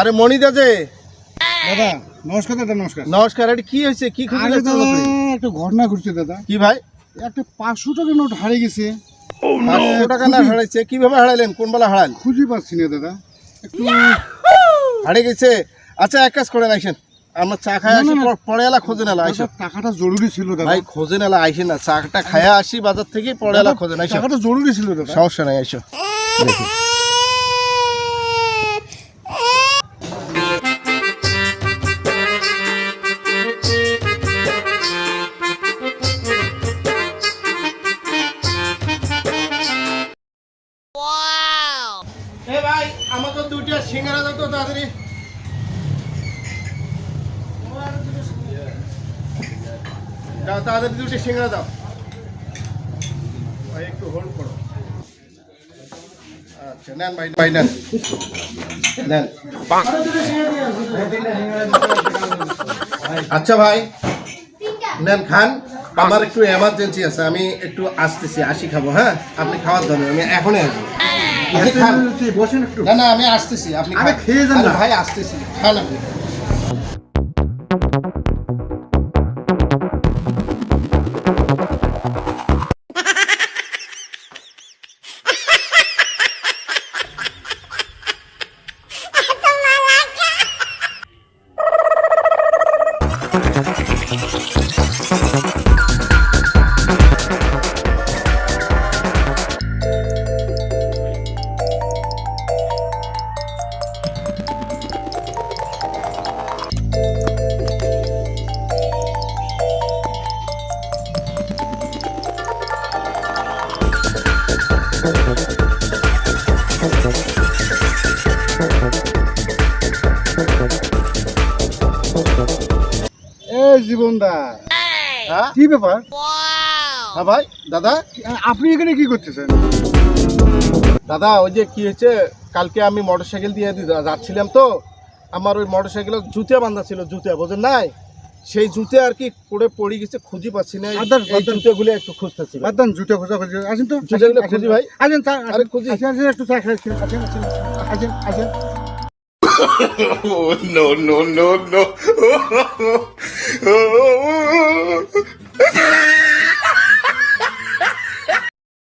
আরে মনিদা যে। দাদা নমস্কার দাদা নমস্কার। নমস্কার এটা কি হয়েছে? কি খুঁজে আরে যাচ্ছ? দাদা? একটা ঘটনা ঘটছে দাদা। কি ভাই? একটা পাঁচশো টাকা নোট হারিয়ে গেছে। পাঁচশো টাকা না হারাইছে কীভাবে হারাইলেন কোন বেলা হারাইল খুঁজে পাচ্ছি না দাদা। একটু হারিয়ে গেছে। আচ্ছা এক কাজ করেন আইসেন। আমরা চা খাই না, আসি না, না। পরে এলা খোঁজে নেলা আইসো। দাদা, টাকাটা জরুরি ছিল দাদা। ভাই খোঁজে নেলা আইসেন না। চাটা খায়া আসি বাজার থেকে পরে এলা খোঁজে আইসো। টাকাটা জরুরি ছিল দাদা। সমস্যা নাই আইসো। দেখি আমাকে দুইটা সিঙ্গারা দাও তো তাড়াতাড়ি। দাও, তাড়াতাড়ি দুইটা সিঙ্গারা দাও। ভাই, একটু হোল্ড করো। আচ্ছা নেন ভাই ভাই, নেন। নেন। আচ্ছা ভাই, নেন, খান। আমার একটু এমার্জেন্সি আছে, আমি একটু আসতেছি, আসি খাব হ্যাঁ? আপনি খাওয়ার ধরেন আমি এখনই আসব। বসেন একটু। না না আমি আসতেছি আপনি। খেয়ে যান ভাই আসতেছি। খান আপনি। জীবনদা হ্যাঁ? কি ব্যাপার? হ্যাঁ ভাই দাদা আপনি এখানে কি করতেছেন? দাদা ওই যে কি হয়েছে কালকে আমি মোটরসাইকেল দিয়ে যাচ্ছিলাম তো আমার ওই মোটরসাইকেলের জুতিয়া বান্ধা ছিল জুতিয়া বোঝেন নাই? সেই জুতে আর কি পড়ে পড়ে গেছে খুঁজি পাচ্ছি না এই- জুতোগুলো একটু খুঁজতেছি বাদান দেন জুতো খোঁজা খুঁজি আসেন তো জুতোগুলো খুঁজি ভাই। আসেন চা আরে খুঁজি। আসেন একটু চা খাই আসেন আসেন আসেন আসেন নো নো নো no.